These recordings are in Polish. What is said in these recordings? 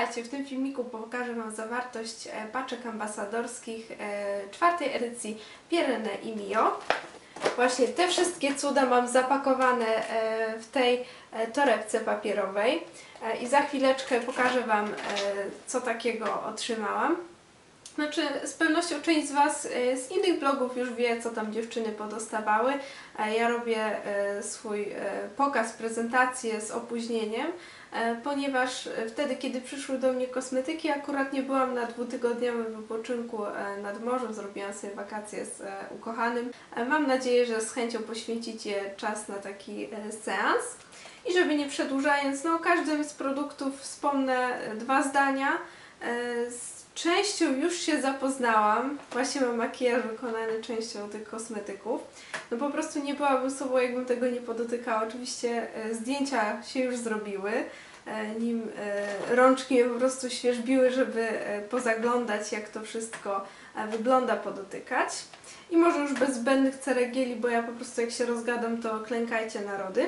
Witajcie, w tym filmiku pokażę Wam zawartość e, paczek ambasadorskich e, czwartej edycji Pirene i Mio. Właśnie te wszystkie cuda mam zapakowane e, w tej torebce papierowej i za chwileczkę pokażę Wam co takiego otrzymałam. Znaczy, z pewnością część z Was z innych blogów już wie, co tam dziewczyny podostawały. Ja robię swój pokaz, prezentację z opóźnieniem, ponieważ e, wtedy, kiedy przyszły do mnie kosmetyki, akurat nie byłam na dwutygodniowym wypoczynku e, nad morzem, zrobiłam sobie wakacje z e, ukochanym. E, Mam nadzieję, że z chęcią poświęcicie czas na taki e, seans. I żeby nie przedłużając, no o każdym z produktów wspomnę e, dwa zdania. E, częścią już się zapoznałam. Właśnie mam makijaż wykonany częścią tych kosmetyków. No po prostu nie byłabym sobą, jakbym tego nie podotykała. Oczywiście e, zdjęcia się już zrobiły, e, nim e, rączki mnie po prostu świeżbiły, żeby pozaglądać, jak to wszystko wygląda, podotykać. I może już bez zbędnych ceregieli, bo ja po prostu jak się rozgadam, to klękajcie narody.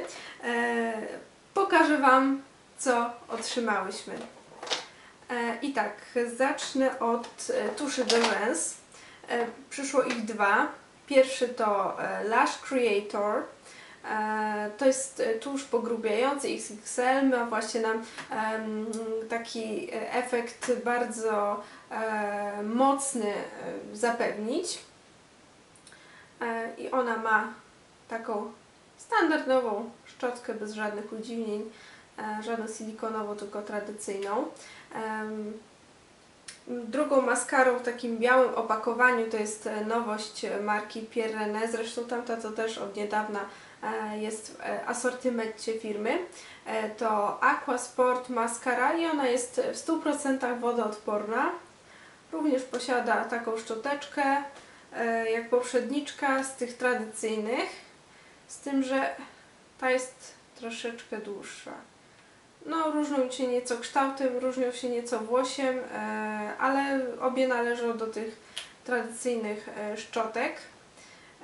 Pokażę Wam, co otrzymałyśmy. E, I tak, zacznę od e, tuszy do rzęs. E, Przyszło ich dwa. Pierwszy to Lash Creator. To jest tusz pogrubiający XXL. Ma właśnie nam taki efekt bardzo mocny zapewnić. I ona ma taką standardową szczotkę bez żadnych udziwnień, żadną silikonową, tylko tradycyjną. Drugą maskarą w takim białym opakowaniu to jest e, nowość marki Pierre René, zresztą tamta to też od niedawna e, jest w e, asortymencie firmy. E, To Aqua Sport Mascara i ona jest w 100% wodoodporna. Również posiada taką szczoteczkę e, jak poprzedniczka z tych tradycyjnych, z tym, że ta jest troszeczkę dłuższa. No, różnią się nieco kształtem, różnią się nieco włosiem, e, ale obie należą do tych tradycyjnych e, szczotek.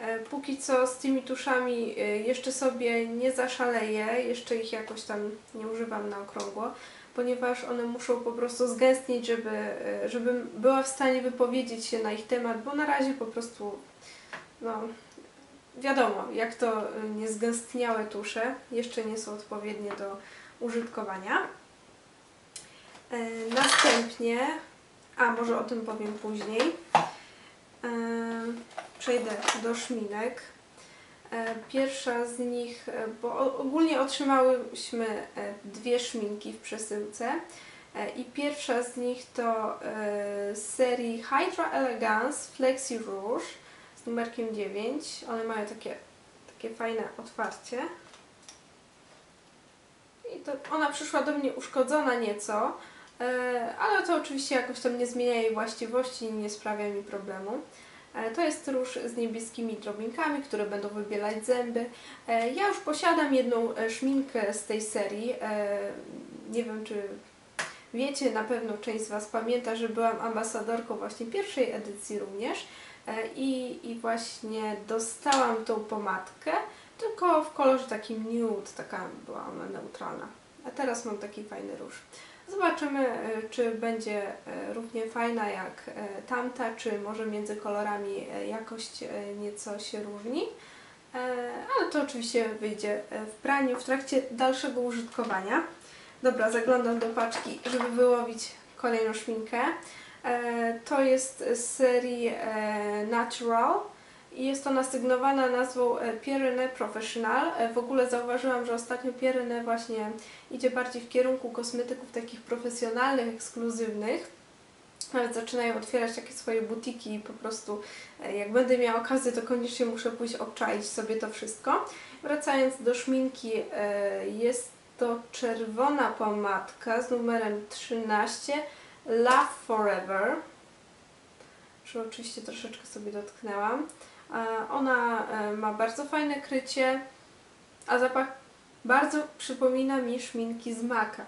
E, Póki co z tymi tuszami jeszcze sobie nie zaszaleję, jeszcze ich jakoś tam nie używam na okrągło, ponieważ one muszą po prostu zgęstnieć, żeby, żebym była w stanie wypowiedzieć się na ich temat, bo na razie po prostu, no, wiadomo, jak to niezgęstniałe tusze, jeszcze nie są odpowiednie do użytkowania. E, Następnie, a może o tym powiem później, e, przejdę do szminek. E, Pierwsza z nich, bo ogólnie otrzymałyśmy dwie szminki w przesyłce i pierwsza z nich to z serii Hydra Elegance Flexi Rouge z numerkiem 9. One mają takie, takie fajne otwarcie. To ona przyszła do mnie uszkodzona nieco, e, ale to oczywiście jakoś tam nie zmienia jej właściwości i nie sprawia mi problemu. E, To jest róż z niebieskimi drobinkami, które będą wybielać zęby. E, Ja już posiadam jedną szminkę z tej serii. Nie wiem, czy wiecie, na pewno część z Was pamięta, że byłam ambasadorką właśnie pierwszej edycji również. I, I właśnie dostałam tą pomadkę, tylko w kolorze takim nude, taka była ona neutralna. A teraz mam taki fajny róż. Zobaczymy, e, czy będzie e, równie fajna jak e, tamta, czy może między kolorami jakość nieco się różni. Ale to oczywiście wyjdzie w praniu w trakcie dalszego użytkowania. Dobra, zaglądam do paczki, żeby wyłowić kolejną szminkę. To jest z serii Natural jest ona sygnowana nazwą e, Pierre Professional. E, W ogóle zauważyłam, że ostatnio Pierre właśnie idzie bardziej w kierunku kosmetyków takich profesjonalnych, ekskluzywnych. Nawet zaczynają otwierać takie swoje butiki i po prostu e, jak będę miała okazję, to koniecznie muszę pójść obczaić sobie to wszystko. Wracając do szminki, jest to czerwona pomadka z numerem 13 Love Forever. Oczywiście troszeczkę sobie dotknęłam. E, Ona e, ma bardzo fajne krycie, a zapach bardzo przypomina mi szminki z Maka.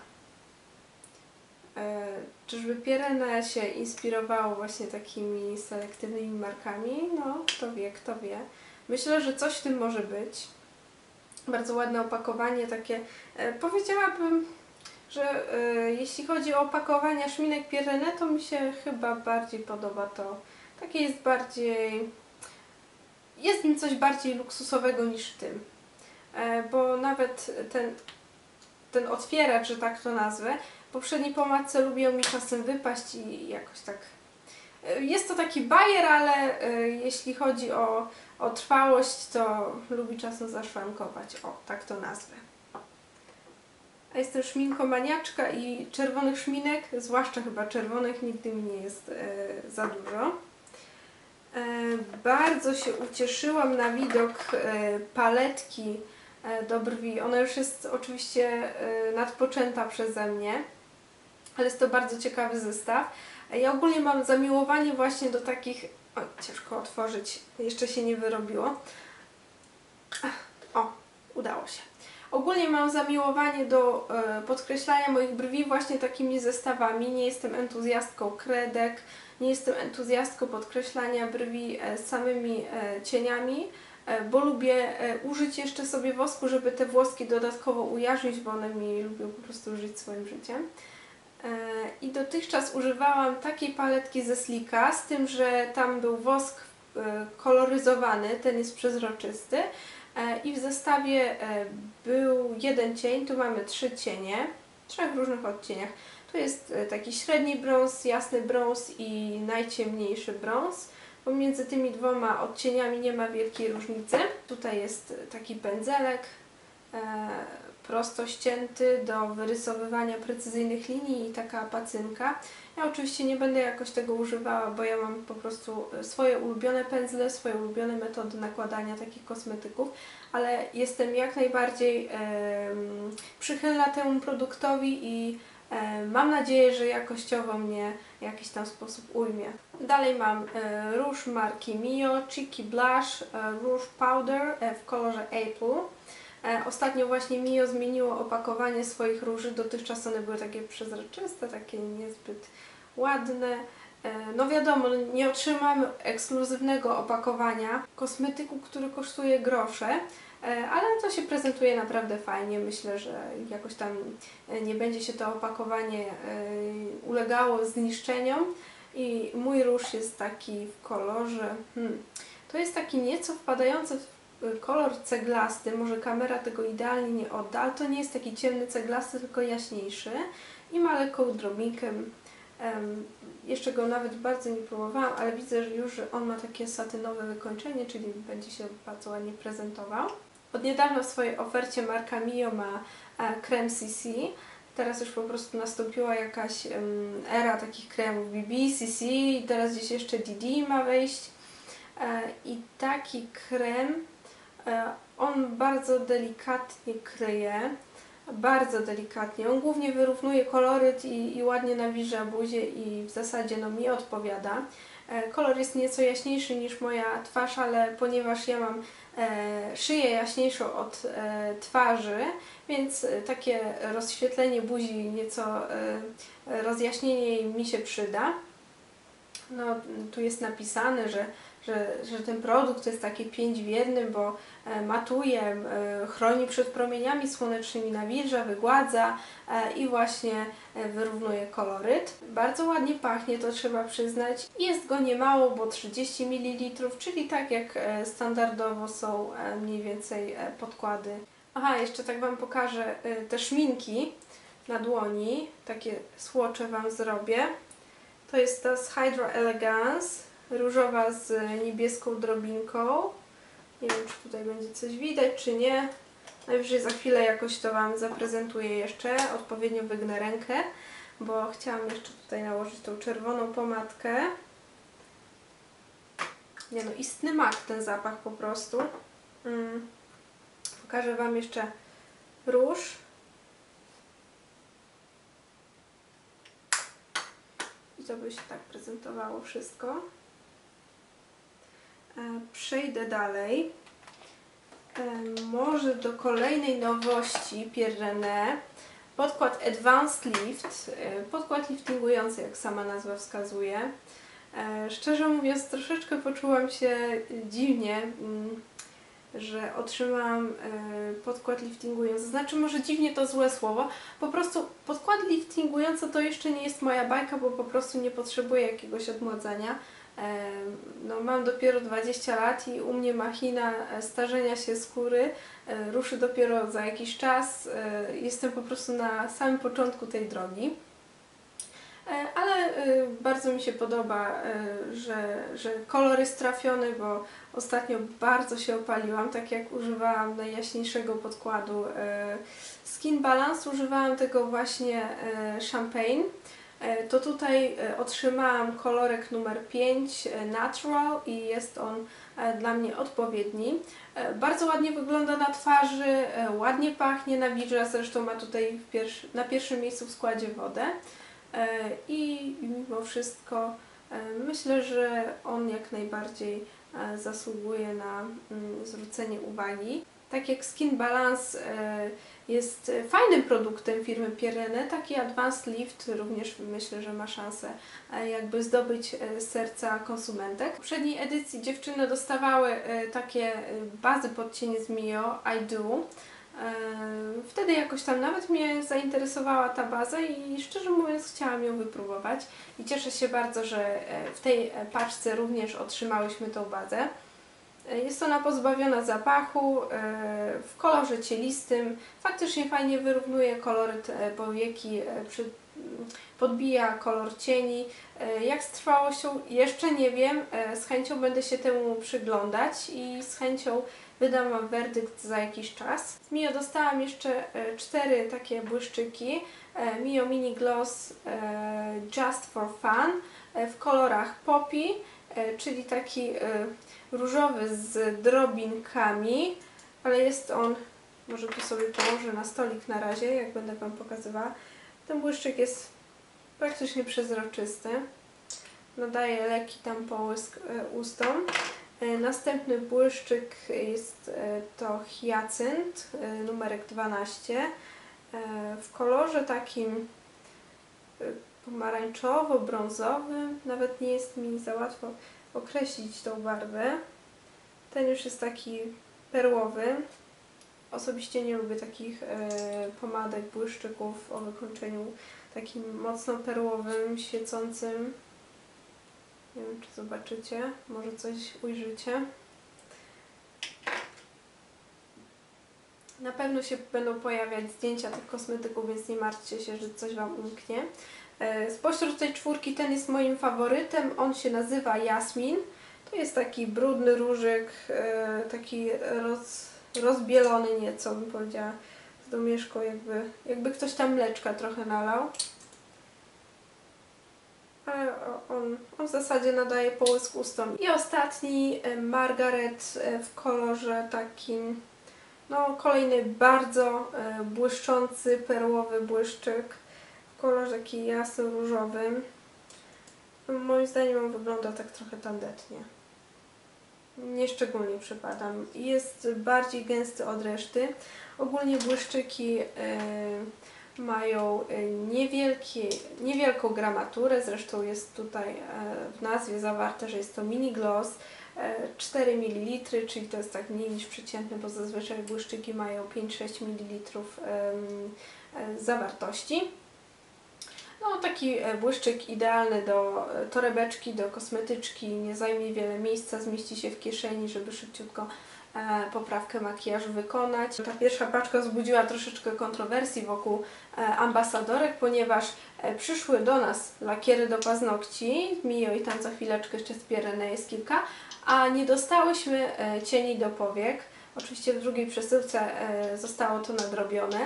E, Czyżby Pierre się inspirowało właśnie takimi selektywnymi markami? No, kto wie, kto wie. Myślę, że coś w tym może być. Bardzo ładne opakowanie, takie powiedziałabym że jeśli chodzi o opakowania szminek Pierrenne, to mi się chyba bardziej podoba to. Takie jest bardziej... Jest nim coś bardziej luksusowego niż w tym. E, bo nawet ten, ten otwieracz, że tak to nazwę, poprzedniej pomadce lubią mi czasem wypaść i jakoś tak... e, Jest to taki bajer, ale e, jeśli chodzi o, o trwałość, to lubi czasem zaszwankować. O, tak to nazwę. A jestem szminkomaniaczka i czerwonych szminek, zwłaszcza chyba czerwonych, nigdy mi nie jest za dużo. E, bardzo się ucieszyłam na widok e, paletki e, do brwi. Ona już jest oczywiście nadpoczęta przeze mnie, ale jest to bardzo ciekawy zestaw. Ja ogólnie mam zamiłowanie właśnie do takich... O, ciężko otworzyć, jeszcze się nie wyrobiło. O, udało się. Ogólnie mam zamiłowanie do podkreślania moich brwi właśnie takimi zestawami. Nie jestem entuzjastką kredek, nie jestem entuzjastką podkreślania brwi e, samymi e, cieniami, e, bo lubię użyć jeszcze sobie wosku, żeby te włoski dodatkowo ujarzmić, bo one mi lubią po prostu żyć swoim życiem. I dotychczas używałam takiej paletki ze Slika, z tym, że tam był wosk koloryzowany, ten jest przezroczysty. I w zestawie był jeden cień, tu mamy trzy cienie, w trzech różnych odcieniach. Tu jest e, taki średni brąz, jasny brąz i najciemniejszy brąz. Pomiędzy tymi dwoma odcieniami nie ma wielkiej różnicy. Tutaj jest taki pędzelek e, prosto ścięty do wyrysowywania precyzyjnych linii i taka pacynka. Ja oczywiście nie będę jakoś tego używała, bo ja mam po prostu swoje ulubione pędzle, swoje ulubione metody nakładania takich kosmetyków, ale jestem jak najbardziej em, przychylna temu produktowi i e, mam nadzieję, że jakościowo mnie w jakiś tam sposób ujmie. Dalej mam e, róż marki Mio, Cheeky Blush, e, róż Powder e, w kolorze Apple. E, Ostatnio właśnie Mio zmieniło opakowanie swoich róży. Dotychczas one były takie przezroczyste, takie niezbyt ładne. E, No wiadomo, nie otrzymamy ekskluzywnego opakowania kosmetyku, który kosztuje grosze, e, ale to się prezentuje naprawdę fajnie. Myślę, że jakoś tam e, nie będzie się to opakowanie e, ulegało zniszczeniom. I mój róż jest taki w kolorze. Hmm, to jest taki nieco wpadający w kolor ceglasty. Może kamera tego idealnie nie odda, ale to nie jest taki ciemny ceglasty, tylko jaśniejszy. I ma lekką drobinkę Em, jeszcze go nawet bardzo nie próbowałam, ale widzę że już, on ma takie satynowe wykończenie, czyli będzie się bardzo ładnie prezentował. Od niedawna w swojej ofercie marka Mio ma e, krem CC. Teraz już po prostu nastąpiła jakaś era takich kremów BB, CC i teraz gdzieś jeszcze DD ma wejść. E, I taki krem, e, on bardzo delikatnie kryje, bardzo delikatnie. On głównie wyrównuje koloryt i, i ładnie nawilża buzię i w zasadzie no, mi odpowiada. E, kolor jest nieco jaśniejszy niż moja twarz, ale ponieważ ja mam e, szyję jaśniejszą od e, twarzy, więc takie rozświetlenie buzi, nieco rozjaśnienie mi się przyda. No, tu jest napisane, że, że, że ten produkt jest taki 5 w jednym, bo e, matuje, e, chroni przed promieniami słonecznymi, nawilża, wygładza e, i właśnie wyrównuje koloryt. Bardzo ładnie pachnie, to trzeba przyznać. Jest go niemało, bo 30 ml, czyli tak jak standardowo są mniej więcej podkłady. Aha, jeszcze tak Wam pokażę te szminki na dłoni. Takie słocze Wam zrobię. To jest ta z Hydro Elegance, różowa z niebieską drobinką. Nie wiem, czy tutaj będzie coś widać, czy nie. Najwyżej za chwilę jakoś to Wam zaprezentuję jeszcze, odpowiednio wygnę rękę, bo chciałam jeszcze tutaj nałożyć tą czerwoną pomadkę. Nie no, istny mak ten zapach po prostu. Mm. Pokażę Wam jeszcze róż. To by się tak prezentowało wszystko. E, Przejdę dalej. E, Może do kolejnej nowości Pierrenne. Podkład Advanced Lift. e, Podkład liftingujący, jak sama nazwa wskazuje. Szczerze mówiąc, troszeczkę poczułam się dziwnie. Że otrzymałam e, podkład liftingujący. Znaczy, może dziwnie to złe słowo. Po prostu podkład liftingujący to jeszcze nie jest moja bajka, bo po prostu nie potrzebuję jakiegoś odmładzania. E, No, mam dopiero 20 lat i u mnie machina e, starzenia się skóry ruszy dopiero za jakiś czas. Jestem po prostu na samym początku tej drogi. E, Ale e, bardzo mi się podoba, e, że, że kolor jest trafiony, bo ostatnio bardzo się opaliłam, tak jak używałam najjaśniejszego podkładu Skin Balance, używałam tego właśnie Champagne. To tutaj otrzymałam kolorek numer 5 e, Natural i jest on dla mnie odpowiedni. Bardzo ładnie wygląda na twarzy, ładnie pachnie na widrze, zresztą ma tutaj na pierwszym miejscu w składzie wodę. E, I mimo wszystko e, myślę, że on jak najbardziej e, zasługuje na mm, zwrócenie uwagi. Tak jak Skin Balance jest fajnym produktem firmy Pirene, taki Advanced Lift również myślę, że ma szansę jakby zdobyć serca konsumentek. W poprzedniej edycji dziewczyny dostawały takie bazy pod cień z Mio I Do. E, Wtedy jakoś tam nawet mnie zainteresowała ta baza i szczerze mówiąc chciałam ją wypróbować i cieszę się bardzo, że e, w tej e, paczce również otrzymałyśmy tą bazę. Jest ona pozbawiona zapachu, w kolorze cielistym, faktycznie fajnie wyrównuje koloryt powieki, podbija kolor cieni. Jak z trwałością jeszcze nie wiem, z chęcią będę się temu przyglądać i z chęcią wydam Wam werdykt za jakiś czas. Z Mio dostałam jeszcze e, cztery takie błyszczyki. E, Mio Mini Gloss e, Just for Fun w kolorach Poppy, czyli taki różowy z drobinkami, ale jest on, może tu sobie położę na stolik na razie, jak będę Wam pokazywała. Ten błyszczyk jest praktycznie przezroczysty. Nadaje lekki tam połysk ustom. E, Następny błyszczyk jest e, to hiacynt, e, numerek 12, e, w kolorze takim pomarańczowo-brązowym. Nawet nie jest mi za łatwo określić tą barwę. Ten już jest taki perłowy. Osobiście nie lubię takich pomadek, błyszczyków o wykończeniu takim mocno perłowym, świecącym. Nie wiem, czy zobaczycie. Może coś ujrzycie. Na pewno się będą pojawiać zdjęcia tych kosmetyków, więc nie martwcie się, że coś Wam umknie. E, Spośród tej czwórki ten jest moim faworytem. On się nazywa Jasmin. To jest taki brudny różyk, e, taki roz, rozbielony nieco, bym powiedziała, z domieszką, jakby, jakby ktoś tam mleczka trochę nalał. Ale on, on w zasadzie nadaje połysk ustom. I ostatni e, Margaret e, w kolorze takim, no kolejny bardzo e, błyszczący, perłowy błyszczyk w kolorze taki jasno-różowym. Moim zdaniem on wygląda tak trochę tandetnie. Nie szczególnie przypadam. Jest bardziej gęsty od reszty. Ogólnie błyszczyki e, mają e, niewielkie, niewielką gramaturę, zresztą jest tutaj e, w nazwie zawarte, że jest to mini gloss. e, 4 ml, czyli to jest tak mniej niż przeciętny, bo zazwyczaj błyszczyki mają 5-6 ml e, zawartości. No, taki e, błyszczyk idealny do e, torebeczki, do kosmetyczki, nie zajmie wiele miejsca, zmieści się w kieszeni, żeby szybciutko e, poprawkę makijażu wykonać. Ta pierwsza paczka wzbudziła troszeczkę kontrowersji wokół e, ambasadorek, ponieważ e, przyszły do nas lakiery do paznokci, Mio i tam za chwileczkę jeszcze z Pirene jest kilka, a nie dostałyśmy e, cieni do powiek. Oczywiście w drugiej przesyłce e, zostało to nadrobione.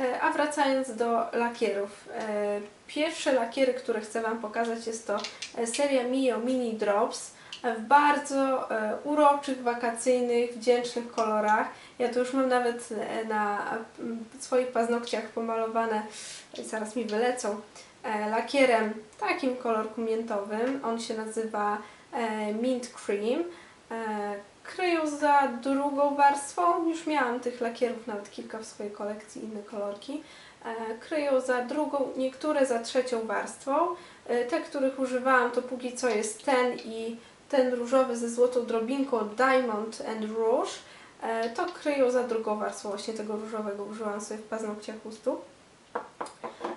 E, A wracając do lakierów. e, Pierwsze lakiery, które chcę Wam pokazać jest to e, seria Mio Mini Drops e, w bardzo e, uroczych, wakacyjnych, wdzięcznych kolorach. Ja to już mam nawet e, na swoich paznokciach pomalowane, zaraz mi wylecą, e, lakierem takim kolorku miętowym. On się nazywa Mint Cream. Kryją za drugą warstwą. Już miałam tych lakierów nawet kilka w swojej kolekcji, inne kolorki. Kryją za drugą, niektóre za trzecią warstwą. Te, których używałam, to póki co jest ten i ten różowy ze złotą drobinką Diamond and Rouge. e, to kryją za drugą warstwą właśnie tego różowego. Użyłam sobie w paznokciach u.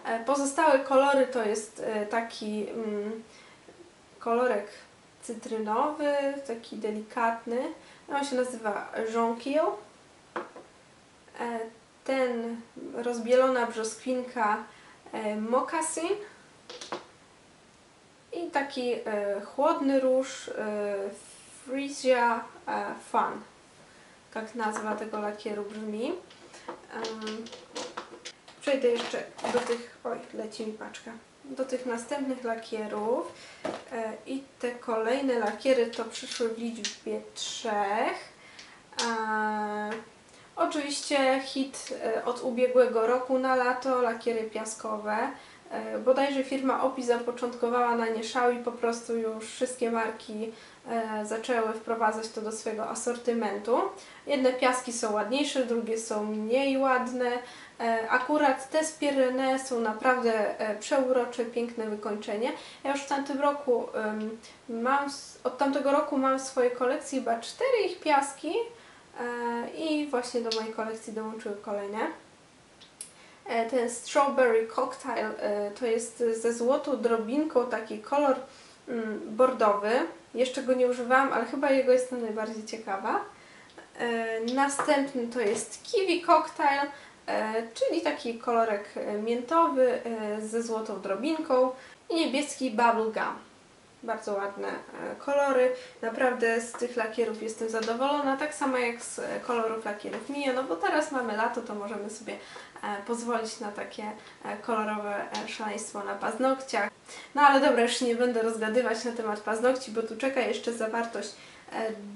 E, Pozostałe kolory to jest e, taki mm, kolorek cytrynowy, taki delikatny. On się nazywa Jonquil. Ten rozbielona brzoskwinka Moccasin. I taki e, chłodny róż e, Frisia e, Fun. Tak nazwa tego lakieru brzmi. Przejdę jeszcze do tych, oj, leci mi paczka, do tych następnych lakierów i te kolejne lakiery to przyszły w liczbie trzech. Oczywiście hit od ubiegłego roku na lato, lakiery piaskowe. E, bodajże firma Opi zapoczątkowała na nie szał i po prostu już wszystkie marki e, zaczęły wprowadzać to do swojego asortymentu. Jedne piaski są ładniejsze, drugie są mniej ładne. E, Akurat te z Pyrenees są naprawdę przeurocze, piękne wykończenie. Ja już w tamtym roku mam, od tamtego roku mam w swojej kolekcji chyba cztery ich piaski i właśnie do mojej kolekcji dołączyły kolejne. E, Ten Strawberry Cocktail e, to jest ze złotą drobinką taki kolor mm, bordowy. Jeszcze go nie używałam, ale chyba jego jestem najbardziej ciekawa. E, Następny to jest Kiwi Cocktail, czyli taki kolorek miętowy ze złotą drobinką i niebieski Bubble Gum. Bardzo ładne e, kolory. Naprawdę z tych lakierów jestem zadowolona, tak samo jak z e, kolorów lakierów Mio, no bo teraz mamy lato, to możemy sobie e, pozwolić na takie kolorowe szaleństwo na paznokciach. No ale dobra, już nie będę rozgadywać na temat paznokci, bo tu czeka jeszcze zawartość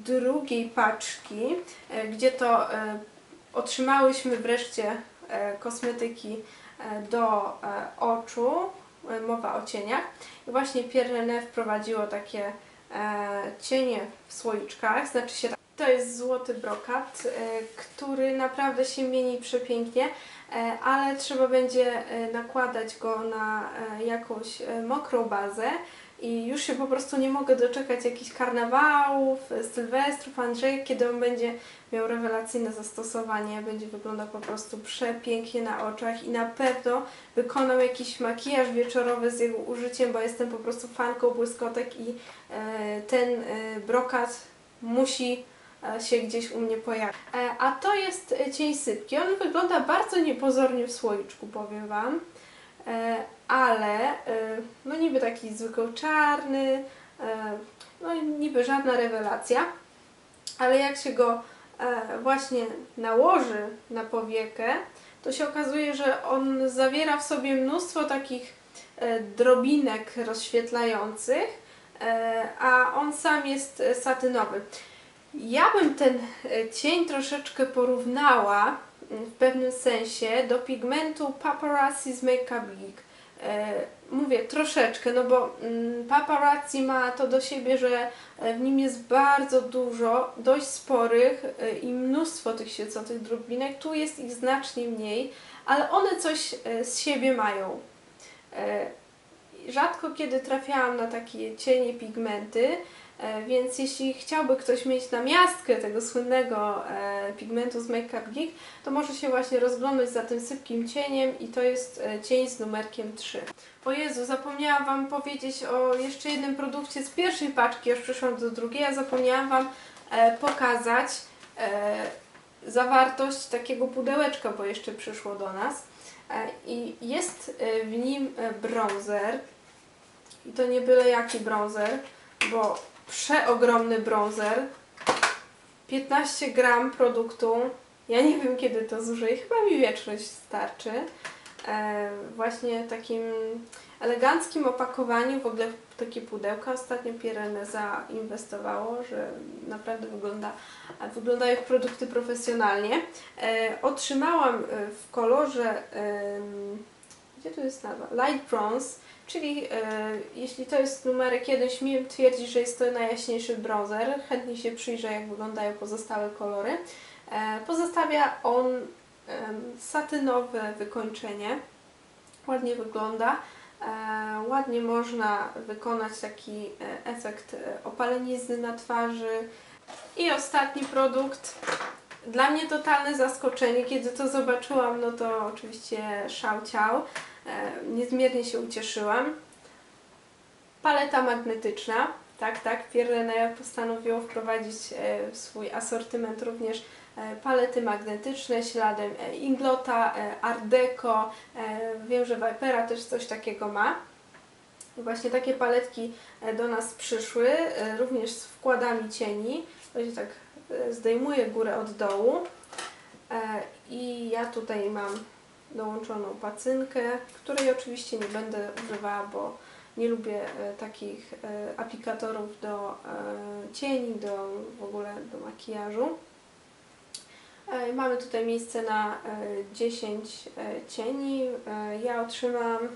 drugiej paczki, gdzie to otrzymałyśmy wreszcie kosmetyki do oczu, mowa o cieniach. I właśnie Pierre wprowadziło takie e, cienie w słoiczkach, znaczy się tak. To jest złoty brokat, e, który naprawdę się mieni przepięknie, e, ale trzeba będzie e, nakładać go na e, jakąś e, mokrą bazę i już się po prostu nie mogę doczekać jakichś karnawałów, sylwestrów, Andrzejek, kiedy on będzie miał rewelacyjne zastosowanie, będzie wyglądał po prostu przepięknie na oczach i na pewno wykonam jakiś makijaż wieczorowy z jego użyciem, bo jestem po prostu fanką błyskotek i e, ten e, brokat musi e, się gdzieś u mnie pojawić. A to jest cień sypki. On wygląda bardzo niepozornie w słoiczku, powiem Wam. E, ale e, no niby taki zwykły czarny, e, no niby żadna rewelacja, ale jak się go właśnie nałoży na powiekę, to się okazuje, że on zawiera w sobie mnóstwo takich drobinek rozświetlających, a on sam jest satynowy. Ja bym ten cień troszeczkę porównała w pewnym sensie do pigmentu Paparazzi z Makeup Geek. E, Mówię troszeczkę, no bo mm, paparazzi ma to do siebie, że e, w nim jest bardzo dużo, dość sporych e, i mnóstwo tych świecących drobinek. Tu jest ich znacznie mniej, ale one coś z siebie mają. Rzadko kiedy trafiałam na takie cienie pigmenty, więc jeśli chciałby ktoś mieć namiastkę tego słynnego e, pigmentu z Makeup Geek, to może się właśnie rozglądać za tym sypkim cieniem i to jest e, cień z numerkiem 3. O Jezu, zapomniałam Wam powiedzieć o jeszcze jednym produkcie z pierwszej paczki, już przyszłam do drugiej, a zapomniałam Wam e, pokazać e, zawartość takiego pudełeczka, bo jeszcze przyszło do nas. E, I jest e, w nim e, bronzer. I to nie byle jaki bronzer, bo przeogromny bronzer. 15 gram produktu. Ja nie wiem kiedy to zużyję, chyba mi wieczność starczy. E, właśnie takim eleganckim opakowaniu, w ogóle takie pudełka ostatnio Pirene zainwestowało, że naprawdę wygląda, wyglądają jak produkty profesjonalnie. E, otrzymałam e, w kolorze, em, gdzie tu jest nazwa? Light Bronze, czyli e, jeśli to jest numerek 1, śmiem twierdzić, że jest to najjaśniejszy bronzer. Chętnie się przyjrzę, jak wyglądają pozostałe kolory. E, pozostawia on satynowe wykończenie. Ładnie wygląda. E, ładnie można wykonać taki e, efekt opalenizny na twarzy. I ostatni produkt Dla mnie totalne zaskoczenie, kiedy to zobaczyłam, no to oczywiście szał ciał. E, niezmiernie się ucieszyłam. Paleta magnetyczna, tak, tak, Pirene postanowiło wprowadzić e, w swój asortyment również e, palety magnetyczne śladem e, Inglota, e, Art Deco. E, Wiem, że Vipera też coś takiego ma. Właśnie takie paletki e, do nas przyszły, e, również z wkładami cieni. To się tak zdejmuje górę od dołu. E, I ja tutaj mam dołączoną pacynkę, której oczywiście nie będę używała, bo nie lubię e, takich e, aplikatorów do cieni, do w ogóle do makijażu. Mamy tutaj miejsce na e, 10 e, cieni. Ja otrzymałam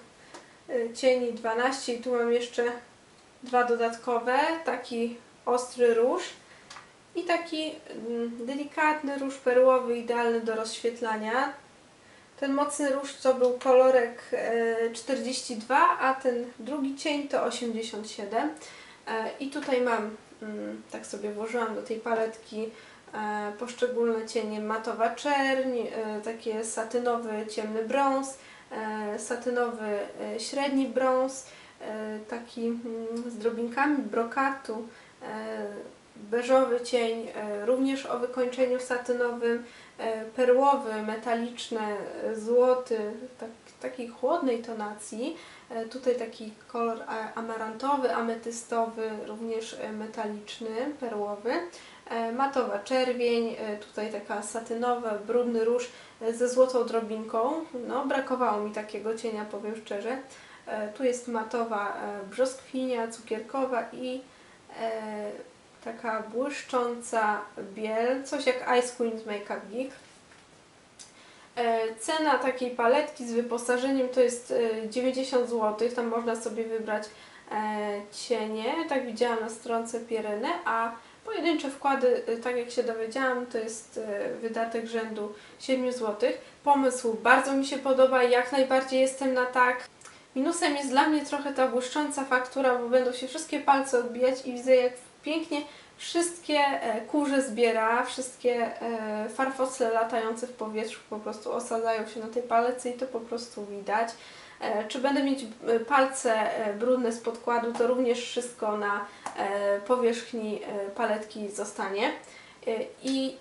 e, cieni 12 i tu mam jeszcze dwa dodatkowe, taki ostry róż i taki mm, delikatny róż perłowy, idealny do rozświetlania. Ten mocny róż to był kolorek e, 42, a ten drugi cień to 87. E, I tutaj mam, mm, tak sobie włożyłam do tej paletki e, poszczególne cienie matowa czerń, e, takie satynowy ciemny brąz, e, satynowy e, średni brąz, e, taki mm, z drobinkami brokatu, e, beżowy cień, e, również o wykończeniu satynowym, e, perłowy, metaliczny, e, złoty, tak, takiej chłodnej tonacji. Tutaj taki kolor amarantowy, ametystowy, również metaliczny, perłowy. Matowa czerwień, tutaj taka satynowa, brudny róż ze złotą drobinką. No, brakowało mi takiego cienia, powiem szczerze. Tu jest matowa brzoskwinia, cukierkowa i taka błyszcząca biel, coś jak Ice Queen z Makeup Geek. E, Cena takiej paletki z wyposażeniem to jest e, 90 zł, tam można sobie wybrać e, cienie, tak widziałam na stronce Pierene, a pojedyncze wkłady, e, tak jak się dowiedziałam, to jest e, wydatek rzędu 7 zł. Pomysł bardzo mi się podoba jak najbardziej jestem na tak. Minusem jest dla mnie trochę ta błyszcząca faktura, bo będą się wszystkie palce odbijać i widzę jak pięknie wszystkie e, kurze zbiera, wszystkie e, farfocle latające w powietrzu po prostu osadzają się na tej palece i to po prostu widać. E, Czy będę mieć palce brudne z podkładu, to również wszystko na powierzchni paletki zostanie. I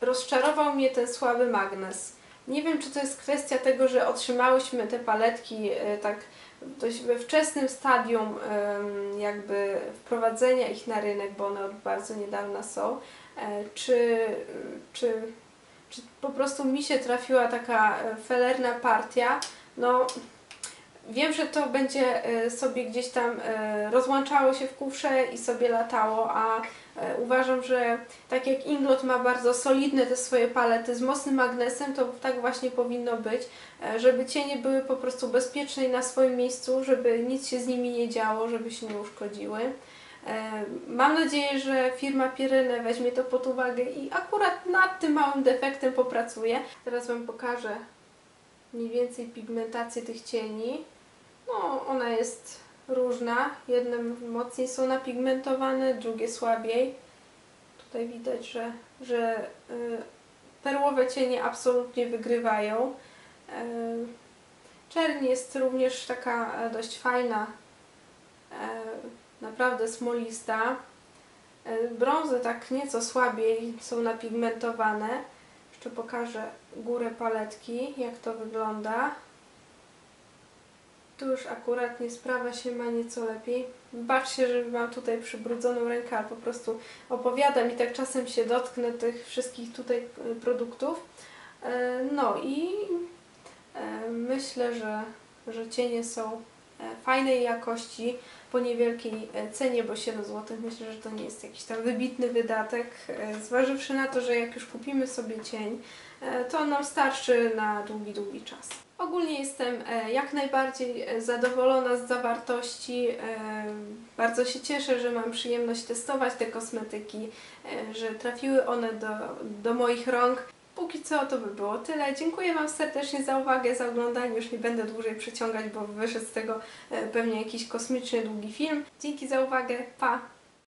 rozczarował mnie ten słaby magnes. Nie wiem, czy to jest kwestia tego, że otrzymałyśmy te paletki tak dość we wczesnym stadium jakby wprowadzenia ich na rynek, bo one od bardzo niedawna są, e, czy, czy, czy po prostu mi się trafiła taka e, felerna partia, no wiem, że to będzie e, sobie gdzieś tam rozłączało się w kufrze i sobie latało, a uważam, że tak jak Inglot ma bardzo solidne te swoje palety z mocnym magnesem, to tak właśnie powinno być, e, żeby cienie były po prostu bezpieczne i na swoim miejscu, żeby nic się z nimi nie działo, żeby się nie uszkodziły. E, Mam nadzieję, że firma Pirene weźmie to pod uwagę i akurat nad tym małym defektem popracuje. Teraz Wam pokażę mniej więcej pigmentację tych cieni. No, ona jest różna. Jedne mocniej są napigmentowane, drugie słabiej. Tutaj widać, że, że y, perłowe cienie absolutnie wygrywają. Y, czerń jest również taka e, dość fajna, e, naprawdę smolista. E, brązy tak nieco słabiej są napigmentowane. Jeszcze pokażę górę paletki, jak to wygląda. Tu już akurat nie sprawa się ma nieco lepiej. Baczcie, że mam tutaj przybrudzoną rękę, ale po prostu opowiadam i tak czasem się dotknę tych wszystkich tutaj y, produktów. E, No i e, myślę, że, że cienie są e, fajnej jakości po niewielkiej cenie, bo 7 zł myślę, że to nie jest jakiś tam wybitny wydatek, zważywszy na to, że jak już kupimy sobie cień, to nam starczy na długi, długi czas. Ogólnie jestem e, jak najbardziej e, zadowolona z zawartości. e, Bardzo się cieszę, że mam przyjemność testować te kosmetyki, że trafiły one do, do moich rąk. Póki co to by było tyle. Dziękuję Wam serdecznie za uwagę, za oglądanie. Już nie będę dłużej przeciągać, bo wyszedł z tego pewnie jakiś kosmicznie długi film. Dzięki za uwagę. Pa!